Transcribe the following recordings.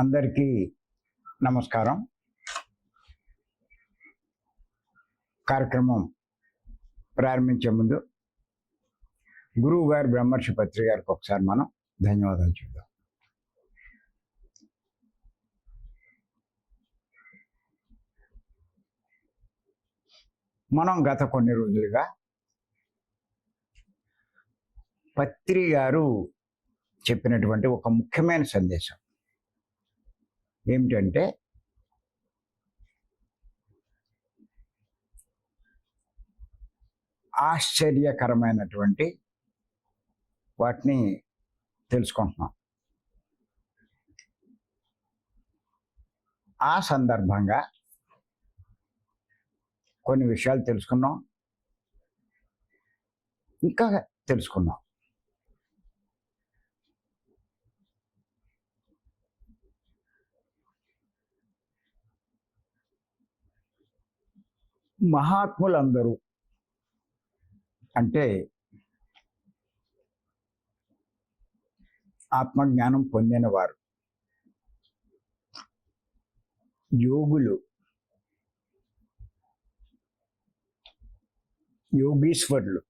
అందరికీ నమస్కారం. కార్యక్రమం ప్రారంభించే ముందు గురువు గారు బ్రహ్మర్షి పత్రి గారికి ఒకసారి మనం ధన్యవాదాలు చూద్దాం మనం గత కొన్ని రోజులుగా పత్రి గారు చెప్పినటువంటి ఒక ముఖ్యమైన సందేశం. ఏమిటంటే ఆశ్చర్యకరమైనటువంటి వాటిని తెలుసుకుంటున్నాం. ఆ సందర్భంగా కొన్ని విషయాలు తెలుసుకున్నాం. ఇంకా తెలుసుకుందాం. మహాత్ములందరూ. అంటే ఆత్మజ్ఞానం పొందినవారు. యోగులు. యోగీశ్వరులు.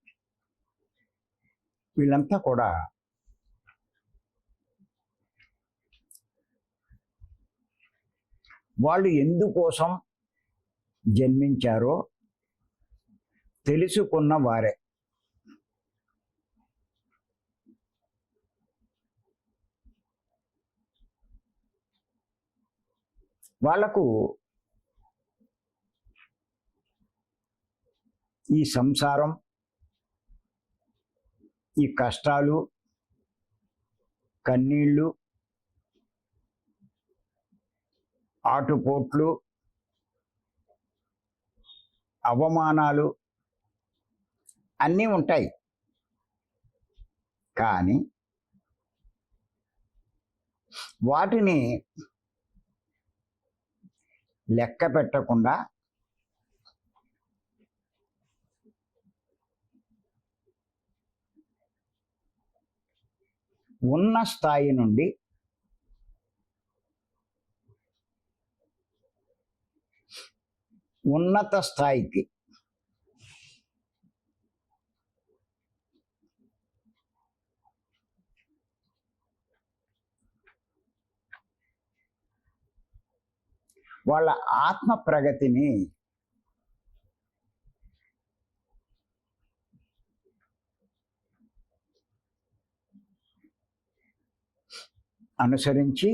వీళ్ళంతా కూడా వాళ్ళు ఎందుకోసం జన్మించారో తెలుసుకున్న వారే. వాళ్ళకు ఈ సంసారం ఈ కష్టాలు కన్నీళ్ళు ఆటుపోట్లు అవమానాలు అన్నీ ఉంటాయి. కానీ వాటిని లెక్క పెట్టకుండా ఉన్న స్థాయి నుండి ఉన్నత స్థాయికి. వాళ్ళ ఆత్మ ప్రగతిని అనుసరించి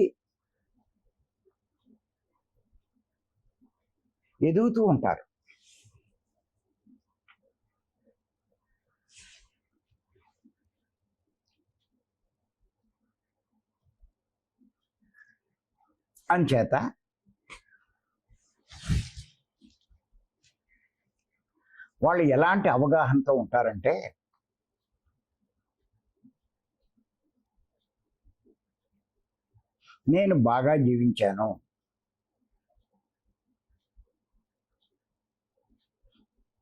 ఎదుగుతూ ఉంటారు. అంచేత వాళ్ళు ఎలాంటి అవగాహనతో ఉంటారంటే నేను బాగా జీవించాను.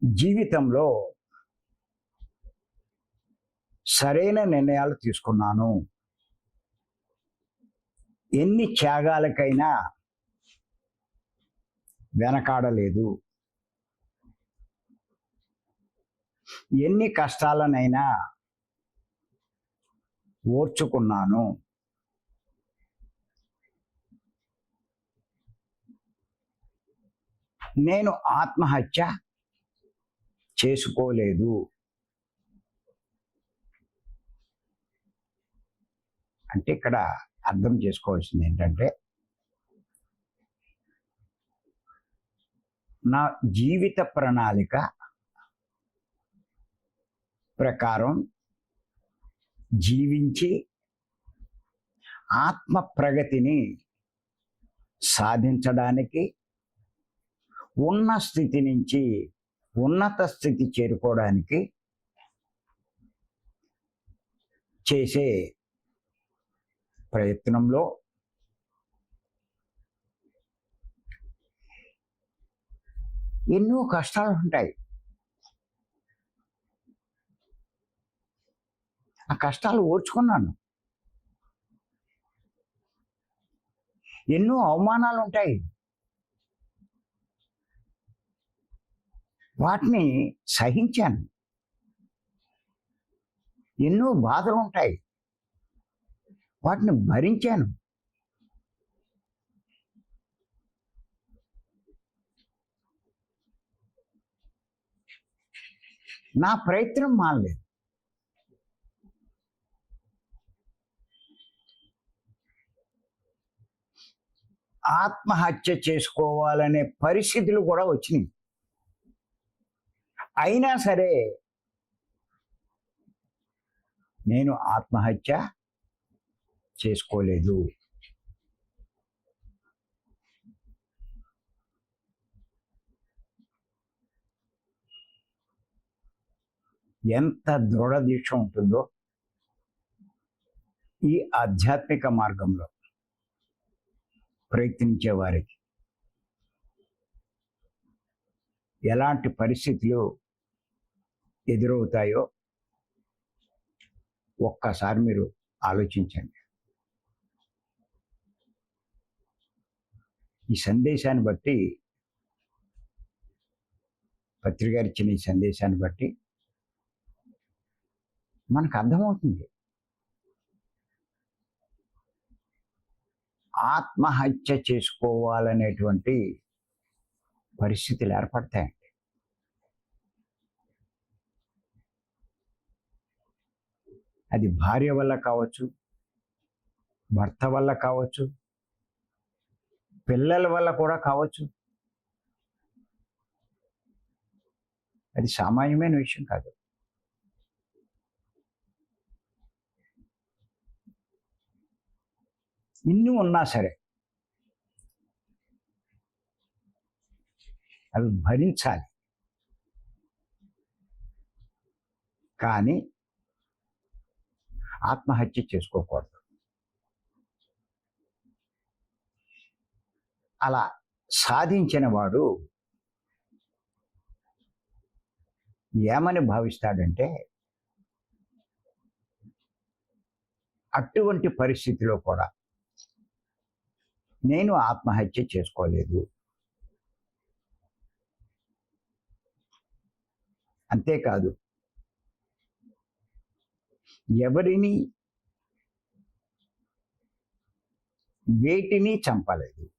జీవితంలో సరైన నిర్ణయాలు తీసుకున్నాను. ఎన్ని త్యాగాలకైనా వెనకాడలేదు. ఎన్ని కష్టాలనైనా ఓర్చుకున్నాను. నేను ఆత్మహత్య చేసుకోలేదు. అంటే ఇక్కడ అర్థం చేసుకోవాల్సింది ఏంటంటే నా జీవిత ప్రణాళిక ప్రకారం జీవించి ఆత్మ ప్రగతిని సాధించడానికి ఉన్న స్థితి నుంచి ఉన్నత స్థితి చేరుకోవడానికి చేసే ప్రయత్నంలో ఎన్నో కష్టాలు ఉంటాయి. ఆ కష్టాలు ఓర్చుకున్నాను. ఎన్నో అవమానాలు ఉంటాయి. వాటిని సహించాను. ఎన్నో బాధలు ఉంటాయి. వాటిని భరించాను. నా ప్రయత్నం మానలేదు. ఆత్మహత్య చేసుకోవాలనే పరిస్థితులు కూడా వచ్చినాయి. అయినా సరే నేను ఆత్మహత్య చేసుకోలేదు. ఎంత దృఢదీక్ష ఉంటుందో ఈ ఆధ్యాత్మిక మార్గంలో ప్రయత్నించే వారికి. ఎలాంటి పరిస్థితులు ఎదురవుతాయో ఒక్కసారి మీరు ఆలోచించండి. ఈ సందేశాన్ని బట్టి పత్రిక ఇచ్చిన ఈ సందేశాన్ని బట్టి మనకు అర్థమవుతుంది. ఆత్మహత్య చేసుకోవాలనేటువంటి పరిస్థితులు ఏర్పడతాయండి. అది భార్య వల్ల కావచ్చు భర్త వల్ల కావచ్చు పిల్లల వల్ల కూడా కావచ్చు. అది సామాన్యమైన విషయం కాదు. ఇన్ని ఉన్నా సరే అవి భరించాలి. కానీ ఆత్మహత్య చేసుకోకూడదు. అలా సాధించిన వాడు ఏమని భావిస్తాడంటే అటువంటి పరిస్థితిలో కూడా నేను ఆత్మహత్య చేసుకోలేదు. అంతేకాదు ఎవరిని? వేటిని చంపలేదు.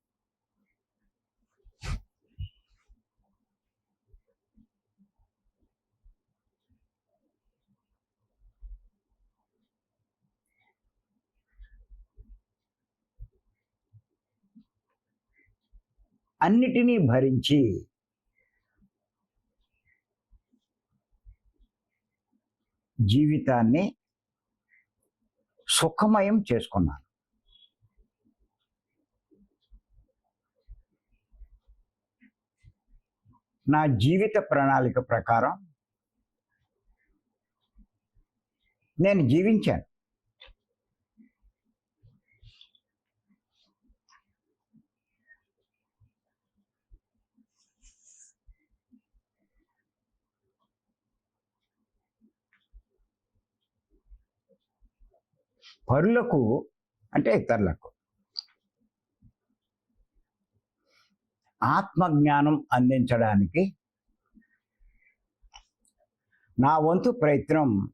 అన్నిటినీ భరించి జీవితాన్ని సుఖమయం చేసుకున్నాను. నా జీవిత ప్రణాళిక ప్రకారం నేను జీవించాను. పరులకు అంటే ఇతరులకు. ఆత్మజ్ఞానం అందించడానికి నా వంతు ప్రయత్నం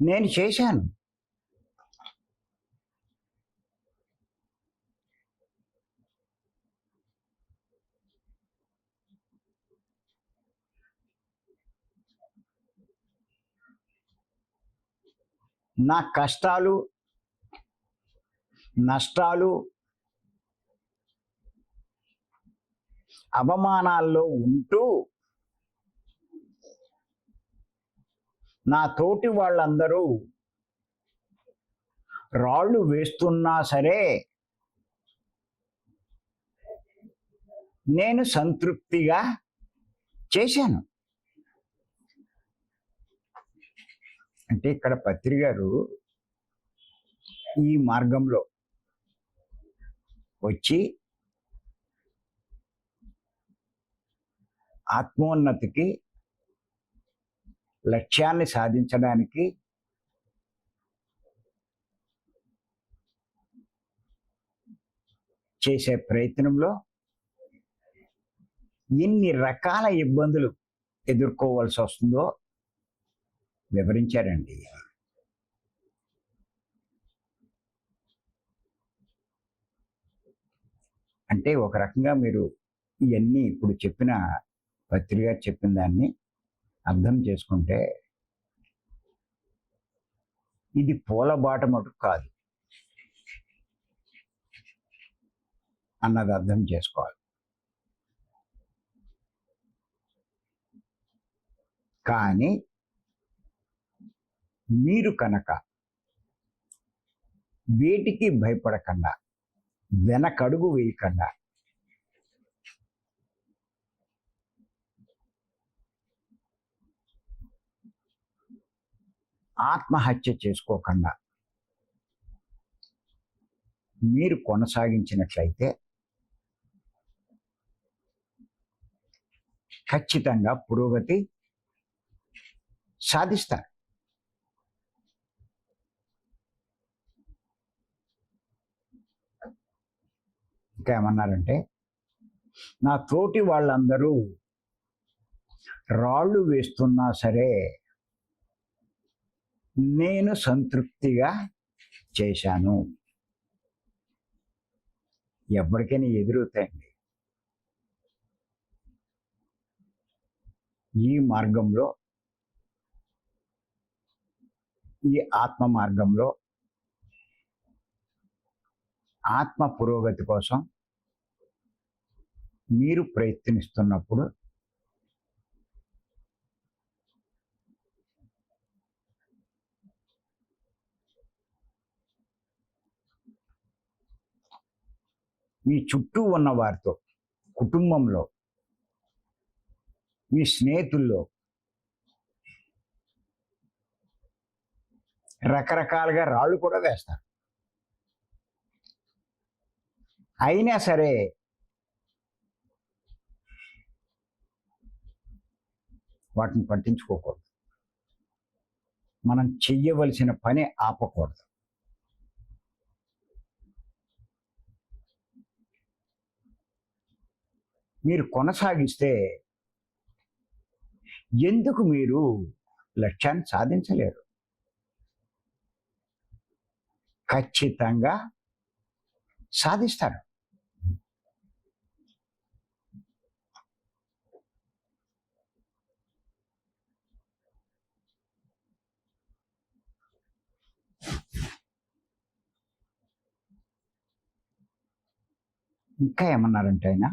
నేను చేశాను. నా కష్టాలు నష్టాలు అవమానాల్లో ఉంటూ నా తోటి వాళ్ళందరూ రాళ్ళు వేస్తున్నా సరే నేను సంతృప్తిగా చేశాను. అంటే ఇక్కడ పత్రి గారు ఈ మార్గంలో వచ్చి ఆత్మోన్నతికి లక్ష్యాన్ని సాధించడానికి చేసే ప్రయత్నంలో ఎన్ని రకాల ఇబ్బందులు ఎదుర్కోవాల్సి వస్తుందో వివరించారండి. అంటే ఒక రకంగా మీరు ఇవన్నీ ఇప్పుడు చెప్పిన పత్రిక చెప్పిన దాన్ని అర్థం చేసుకుంటే ఇది పూల బాట మటుకు కాదు. అన్నది అర్థం చేసుకోవాలి. కానీ మీరు కనుక వేటికి భయపడకుండా వెనకడుగు వేయకుండా ఆత్మహత్య చేసుకోకుండా మీరు కొనసాగించినట్లయితే ఖచ్చితంగా పురోగతి సాధిస్తారు. ఇంకా ఏమన్నారంటే నా తోటి వాళ్ళందరూ రాళ్ళు వేస్తున్నా సరే నేను సంతృప్తిగా చేశాను. ఎవరికైనా ఎదురవుతాయండి. ఈ మార్గంలో ఈ ఆత్మ మార్గంలో ఆత్మ పురోగతి కోసం మీరు ప్రయత్నిస్తున్నప్పుడు మీ చుట్టూ ఉన్న వారితో కుటుంబంలో మీ స్నేహితుల్లో రకరకాలుగా రాళ్ళు కూడా వేస్తారు. అయినా సరే వాటిని పట్టించుకోకూడదు. మనం చెయ్యవలసిన పని ఆపకూడదు. మీరు కొనసాగిస్తే ఎందుకు మీరు లక్ష్యాన్ని సాధించలేరు? ఖచ్చితంగా సాధిస్తారు. ఇంకా ఏమన్నారంటే ఆయన?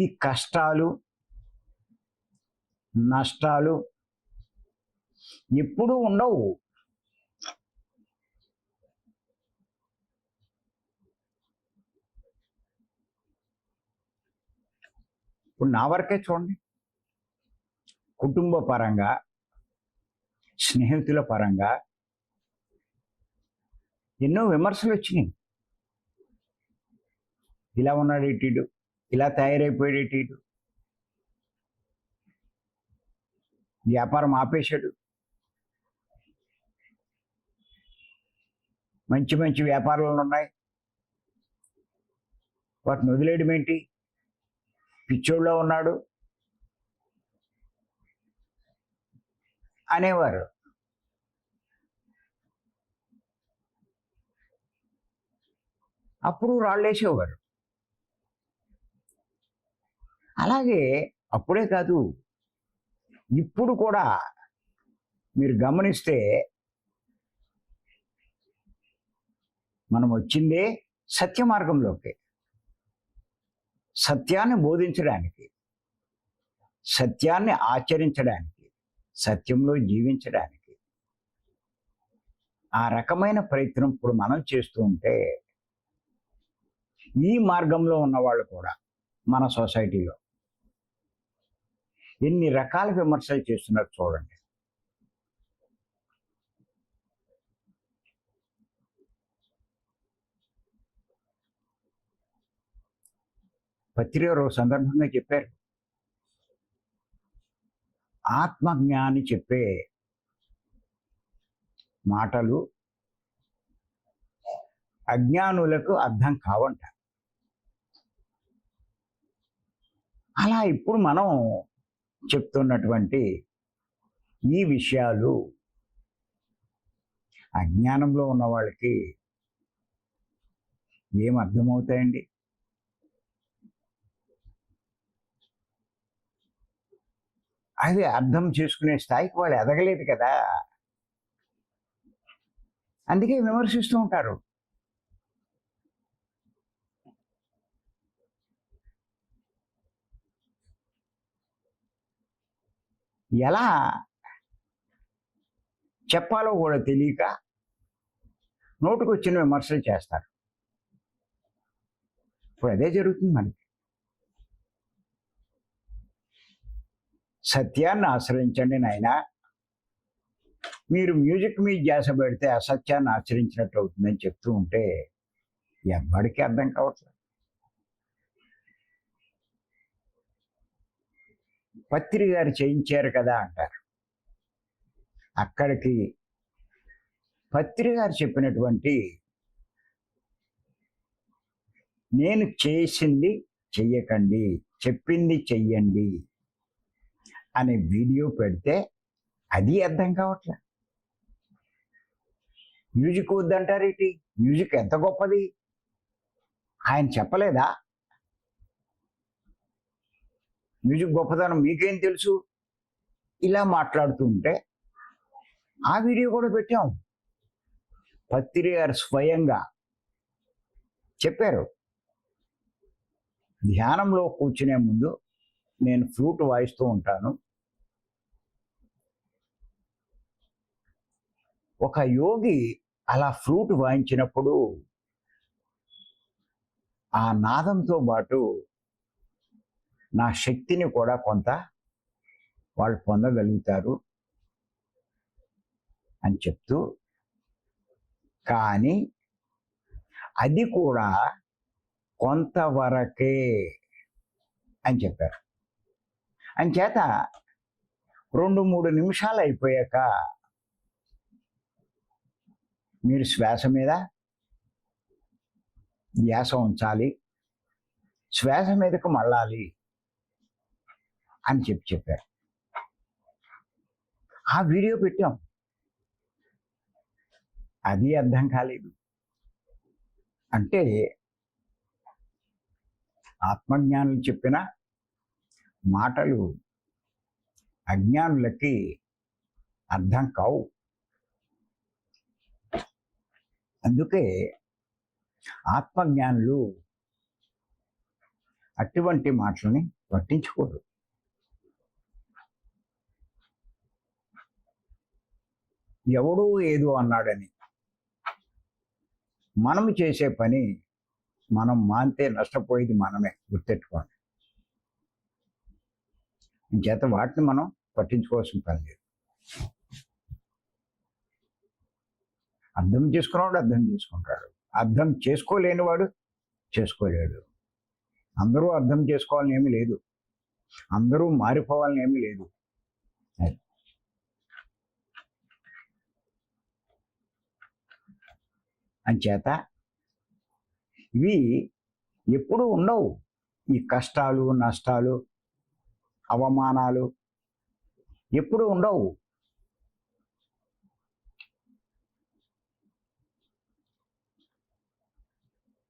ఈ కష్టాలు నష్టాలు ఎప్పుడూ ఉండవు. ఇప్పుడు నా వరకే చూడండి. కుటుంబ పరంగా స్నేహితుల పరంగా ఎన్నో విమర్శలు వచ్చినాయి. ఇలా ఉన్నాడు ఇటీడు ఇలా తయారైపోయాడు ఇటీడు వ్యాపారం ఆపేశాడు. మంచి మంచి వ్యాపారాలు ఉన్నాయి. వాటిని వదిలేయడం ఏంటి? పిచ్చోళ్ళలో ఉన్నాడు అనేవారు. అప్పుడు రాళ్ళేసేవారు అలాగే అప్పుడే కాదు ఇప్పుడు కూడా మీరు గమనిస్తే మనం వచ్చిందే సత్య మార్గంలోకి సత్యాన్ని బోధించడానికి సత్యాన్ని ఆచరించడానికి సత్యంలో జీవించడానికి ఆ రకమైన ప్రయత్నం ఇప్పుడు మనం చేస్తూ ఉంటే ఈ మార్గంలో ఉన్నవాళ్ళు కూడా మన సొసైటీలో. ఎన్ని రకాల విమర్శలు చేస్తున్నారు చూడండి. పత్రిక సందర్భంగా చెప్పారు. ఆత్మజ్ఞాని చెప్పే మాటలు అజ్ఞానులకు అర్థం కావంట. అలా ఇప్పుడు మనం చెప్తున్నటువంటి ఈ విషయాలు అజ్ఞానంలో ఉన్న వాళ్ళకి ఏం అర్థమవుతాయండి? అది అర్థం చేసుకునే స్థాయికి వాళ్ళు ఎదగలేదు కదా. అందుకే విమర్శిస్తూ ఉంటారు. ఎలా? చెప్పాలో కూడా తెలియక నోటుకొచ్చిన విమర్శలు చేస్తారు. ఇప్పుడు అదే జరుగుతుంది మనకి. సత్యాన్ని ఆశ్రయించండి నాయన. మీరు మ్యూజిక్ మీద చేసబెడితే అసత్యాన్ని ఆచరించినట్టు అవుతుందని చెప్తూ ఉంటే ఎవ్వడికి అర్థం కావట్లేదు. పత్రి గారు చేయించారు కదా అంటారు. అక్కడికి పత్రి గారు చెప్పినటువంటి నేను చేసింది చెయ్యకండి చెప్పింది చెయ్యండి అనే వీడియో పెడితే అది అర్థం కావట్లే. మ్యూజిక్ వద్దంటారు మ్యూజిక్ ఎంత గొప్పది? ఆయన చెప్పలేదా? మ్యూజిక్ గొప్పతనం మీకేం తెలుసు? ఇలా మాట్లాడుతూ ఉంటే ఆ వీడియో కూడా పెట్టాం. పత్రి గారు స్వయంగా చెప్పారు. ధ్యానంలో కూర్చునే ముందు నేను ఫ్లూట్ వాయిస్తూ ఉంటాను. ఒక యోగి అలా ఫ్లూట్ వాయించినప్పుడు ఆ నాదంతో పాటు నా శక్తిని కూడా కొంత వాళ్ళు పొందగలుగుతారు అని చెప్తూ కానీ అది కూడా కొంతవరకే అని చెప్పారు. అంచేత రెండు మూడు నిమిషాలు అయిపోయాక మీరు శ్వాస మీద ధ్యాస ఉంచాలి శ్వాస మీదకు మళ్ళాలి అని చెప్పి చెప్పారు. ఆ వీడియో పెట్టాం. అది అర్థం కాలేదు. అంటే ఆత్మజ్ఞానులు చెప్పిన మాటలు అజ్ఞానులకి అర్థం కావు. అందుకే ఆత్మజ్ఞానులు అటువంటి మాటలని పట్టించుకోరు. ఎవడో ఏదో అన్నాడని. మనం చేసే పని మనం మాంతే నష్టపోయేది మనమే గుర్తెట్టుకోండి. చేత వాటిని మనం పట్టించుకోవాల్సిన పని లేదు. అర్థం చేసుకున్నవాడు అర్థం చేసుకుంటాడు. అర్థం చేసుకోలేనివాడు చేసుకోలేడు. అందరూ అర్థం చేసుకోవాలని ఏమీ లేదు. అందరూ మారిపోవాలని ఏమీ లేదు అది. అంచేత ఇవి ఎప్పుడూ ఉండవు. ఈ కష్టాలు నష్టాలు అవమానాలు ఎప్పుడూ ఉండవు.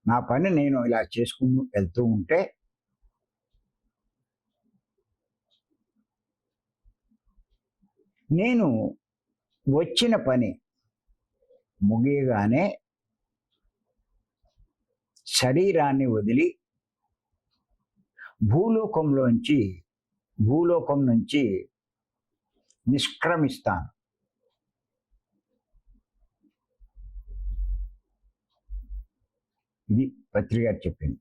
నా పని నేను ఇలా చేసుకుని వెళ్తూ ఉంటే నేను వచ్చిన పని ముగియగానే శరీరాన్ని వదిలి భూలోకంలోంచి భూలోకం నుంచి నిష్క్రమిస్తాను. ఇది పత్రిక చెప్పింది.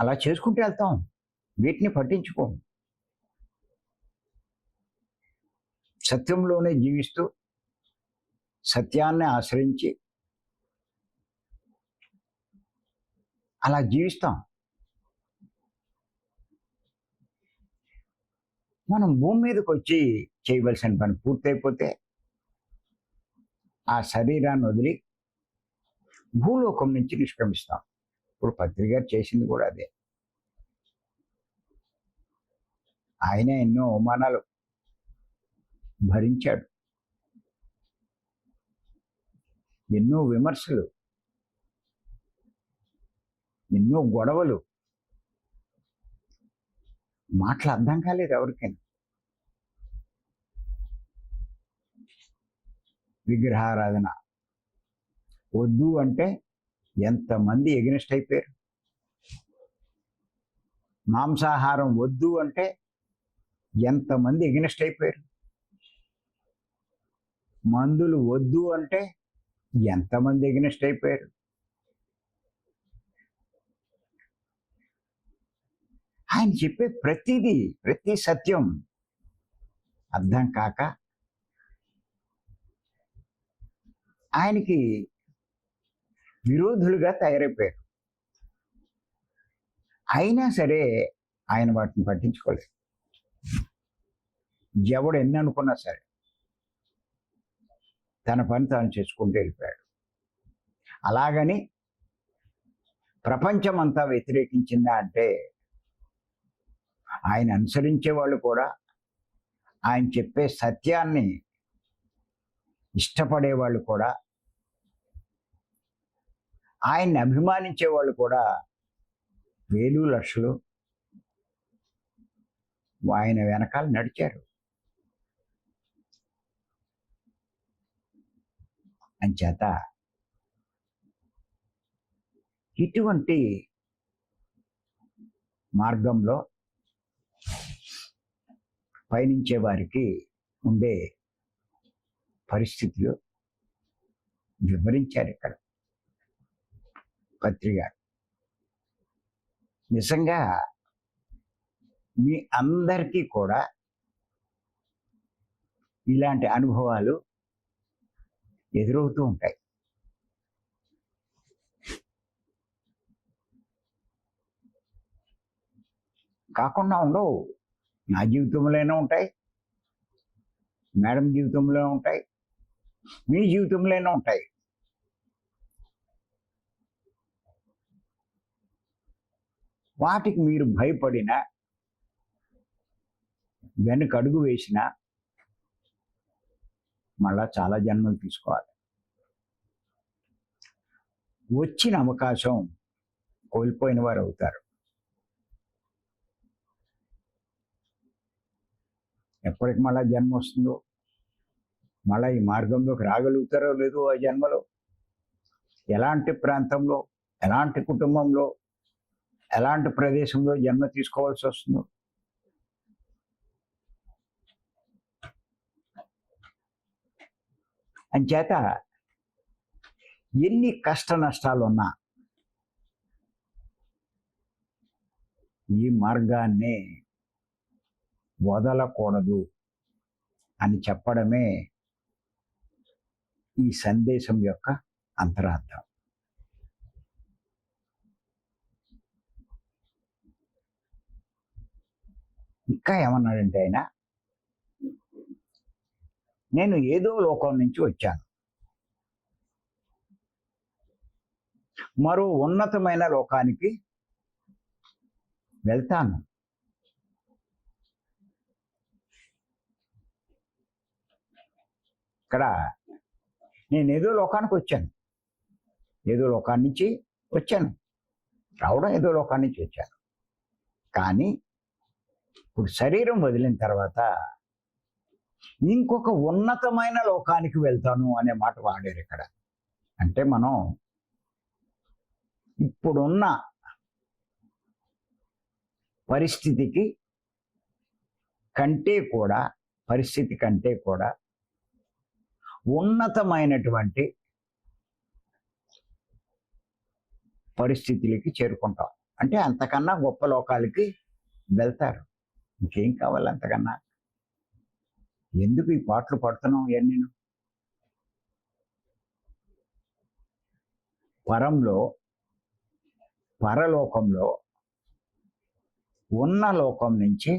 అలా చేసుకుంటూ వెళ్తాం. వీటిని పట్టించుకోం సత్యంలోనే జీవిస్తూ సత్యాన్ని ఆశ్రయించి అలా జీవిస్తాం. మనం భూమి మీదకి వచ్చి చేయవలసిన పని పూర్తయిపోతే ఆ శరీరాన్ని వదిలి భూలోకం నుంచి నిష్క్రమిస్తాం. ఇప్పుడు పత్రిక చేసింది కూడా అదే. ఆయన ఎన్నో అవమానాలు భరించాడు. ఎన్నో విమర్శలు ఎన్నో గొడవలు. మాటలు అర్థం కాలేదు ఎవరికైనా. విగ్రహారాధన. వద్దు అంటే ఎంతమంది ఎగ్నెస్ట్ అయిపోయారు? మాంసాహారం వద్దు అంటే ఎంతమంది ఎగ్నెస్ట్ అయిపోయారు? మందులు వద్దు అంటే ఎంతమంది ఎగ్నెస్ట్ అయిపోయారు? ఆయన చెప్పే ప్రతిదీ ప్రతి సత్యం అర్థం కాక ఆయనకి విరోధులుగా తయారైపోయారు. అయినా సరే ఆయన వాటిని పట్టించుకోలేదు. ఎవడు ఎన్ని అనుకున్నా సరే. తన పని తాను చేసుకుంటూ వెళ్ళిపోయాడు. అలాగని ప్రపంచం అంతా వ్యతిరేకించిందా అంటే ఆయన అనుసరించే వాళ్ళు కూడా ఆయన చెప్పే సత్యాన్ని ఇష్టపడే వాళ్ళు కూడా ఆయన్ని అభిమానించే వాళ్ళు కూడా వేలు లక్షలు ఆయన వెనకాల నడిచారు. అంచేత ఇటువంటి మార్గంలో పయనించే వారికి ఉండే పరిస్థితులు వివరించారు ఇక్కడ పత్రిక. నిజంగా మీ అందరికీ కూడా ఇలాంటి అనుభవాలు ఎదురవుతూ ఉంటాయి. కాకుండా ఉండవు. నా జీవితంలోనే ఉంటాయి. మేడం జీవితంలో ఉంటాయి. మీ జీవితంలోనే ఉంటాయి. వాటికి మీరు భయపడిన వెనక అడుగు వేసిన మళ్ళా చాలా జన్మలు తీసుకోవాలి. వచ్చిన అవకాశం కోల్పోయిన వారు అవుతారు. ఎప్పటికి మళ్ళా జన్మ వస్తుందో? మళ్ళా ఈ మార్గంలోకి రాగలుగుతారో లేదో ఆ జన్మలో? ఎలాంటి ప్రాంతంలో ఎలాంటి కుటుంబంలో ఎలాంటి ప్రదేశంలో జన్మ తీసుకోవాల్సి వస్తుందో? అంచేత ఎన్ని కష్ట నష్టాలు ఉన్నా ఈ మార్గాన్ని వదలకూడదు అని చెప్పడమే ఈ సందేశం యొక్క అంతరార్థం. ఇంకా ఏమన్నాడంటే ఆయన నేను ఏదో లోకం నుంచి వచ్చాను. మరో ఉన్నతమైన లోకానికి వెళ్తాను. ఇక్కడ నేను ఏదో లోకానికి వచ్చాను. ఏదో లోకాన్ని నుంచి వచ్చాను. రావడం ఏదో లోకాన్ని నుంచి వచ్చాను. కానీ ఇప్పుడు శరీరం వదిలిన తర్వాత ఇంకొక ఉన్నతమైన లోకానికి వెళ్తాను అనే మాట వాడారు ఇక్కడ. అంటే మనం ఇప్పుడున్న పరిస్థితికి కంటే కూడా పరిస్థితి కంటే కూడా ఉన్నతమైనటువంటి పరిస్థితులకి చేరుకుంటాం. అంటే అంతకన్నా గొప్ప లోకాలకి వెళ్తారు. ఇంకేం కావాలి అంతకన్నా? ఎందుకు ఈ పాటలు పడుతున్నావు ఇవన్నీ పరంలో పరలోకంలో ఉన్న లోకం నుంచి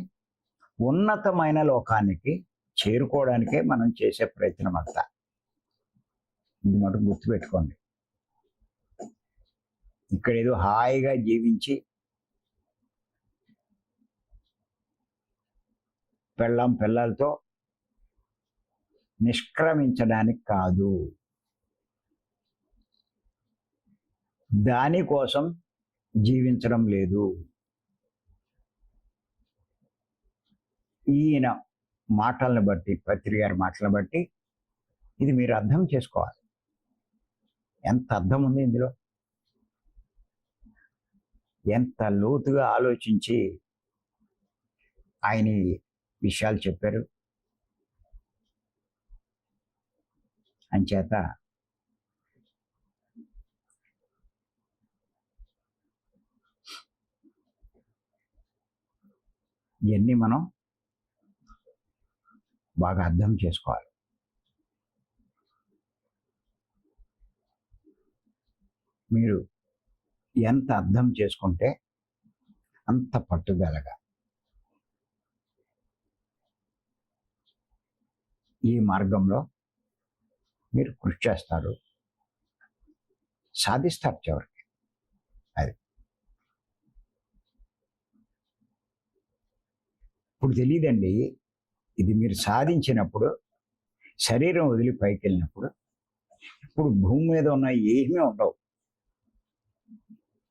ఉన్నతమైన లోకానికి చేరుకోవడానికే మనం చేసే ప్రయత్నం అంతా. ఇది మటుకు గుర్తుపెట్టుకోండి. ఇక్కడ ఏదో హాయిగా జీవించి పెళ్ళం పిల్లలతో నిష్క్రమించడానికి కాదు. దానికోసం జీవించడం లేదు. ఈయన మాటలను బట్టి పత్రి గారి మాటలను బట్టి ఇది మీరు అర్థం చేసుకోవాలి. ఎంత అర్థం ఉంది ఇందులో? ఎంత లోతుగా ఆలోచించి ఆయన విషయాలు చెప్పారు? అంచేత ఇవన్నీ మనం బాగా అర్థం చేసుకోవాలి. మీరు ఎంత అర్థం చేసుకుంటే అంత పట్టుదలగా. ఈ మార్గంలో మీరు కృషి చేస్తారు. సాధిస్తారు చివరికి. అది. ఇప్పుడు తెలియదండి ఇది మీరు సాధించినప్పుడు శరీరం వదిలి పైకి వెళ్ళినప్పుడు ఇప్పుడు భూమి మీద ఉన్న ఏమీ ఉండవు.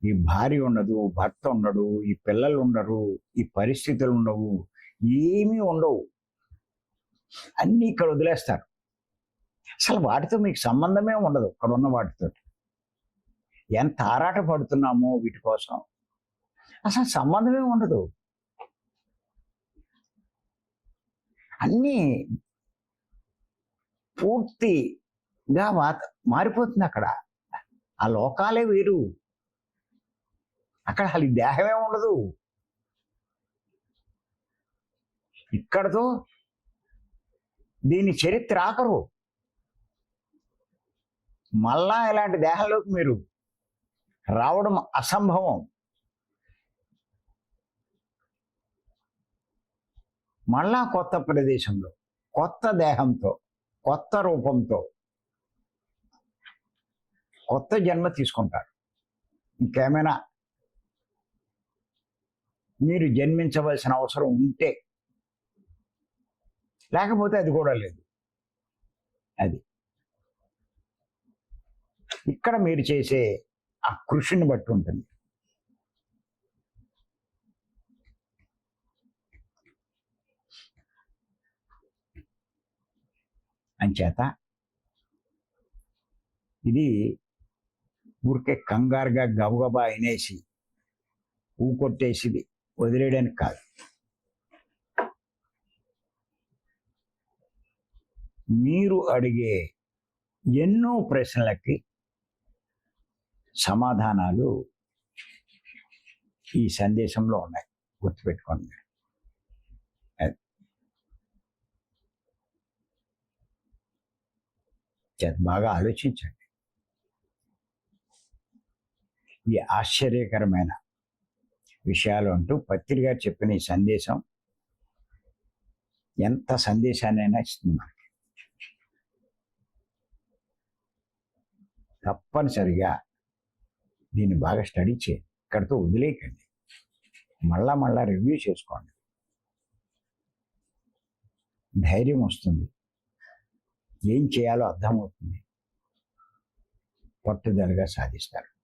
ఈ భార్య ఉండదు భర్త ఉండడు ఈ పిల్లలు ఉండరు ఈ పరిస్థితులు ఉండవు ఏమీ ఉండవు. అన్నీ ఇక్కడ వదిలేస్తారు. అసలు వాటితో మీకు సంబంధమే ఉండదు అక్కడ ఉన్న వాటితో. ఎంత ఆరాట పడుతున్నామో వీటి కోసం. అసలు సంబంధమే ఉండదు. అన్నీ పూర్తిగా వాత మారిపోతుంది అక్కడ. ఆ లోకాలే వేరు. అక్కడ అసలు దేహమే ఉండదు. ఇక్కడతో దీని చరిత్ర ఆకరు మళ్ళా ఇలాంటి దేహంలోకి మీరు రావడం అసంభవం. మళ్ళా కొత్త ప్రదేశంలో కొత్త దేహంతో కొత్త రూపంతో కొత్త జన్మ తీసుకుంటారు. ఇంకేమైనా మీరు జన్మించవలసిన అవసరం ఉంటే లేకపోతే అది కూడా లేదు. అది. ఇక్కడ మీరు చేసే ఆ కృషిని బట్టి ఉంటుంది. అంచేత ఇది ఊరికే కంగారుగా గబగబా అయినేసి కొట్టేసిది వదిలేయడానికి కాదు. మీరు అడిగే ఎన్నో ప్రశ్నలకి సమాధానాలు ఈ సందేశంలో ఉన్నాయి. గుర్తుపెట్టుకోండి. బాగా ఆలోచించండి. ఈ ఆశ్చర్యకరమైన విషయాలు అంటూ పత్రిక చెప్పిన ఈ సందేశం ఎంత సందేశాన్నైనా ఇస్తుంది మనకి. తప్పనిసరిగా దీన్ని బాగా స్టడీ చేయండి ఇక్కడితో వదిలేయకండి. మళ్ళా మళ్ళా రివ్యూ చేసుకోండి. ధైర్యం వస్తుంది. ఏం చేయాలో అర్థమవుతుంది. పట్టుదలగా సాధిస్తారు.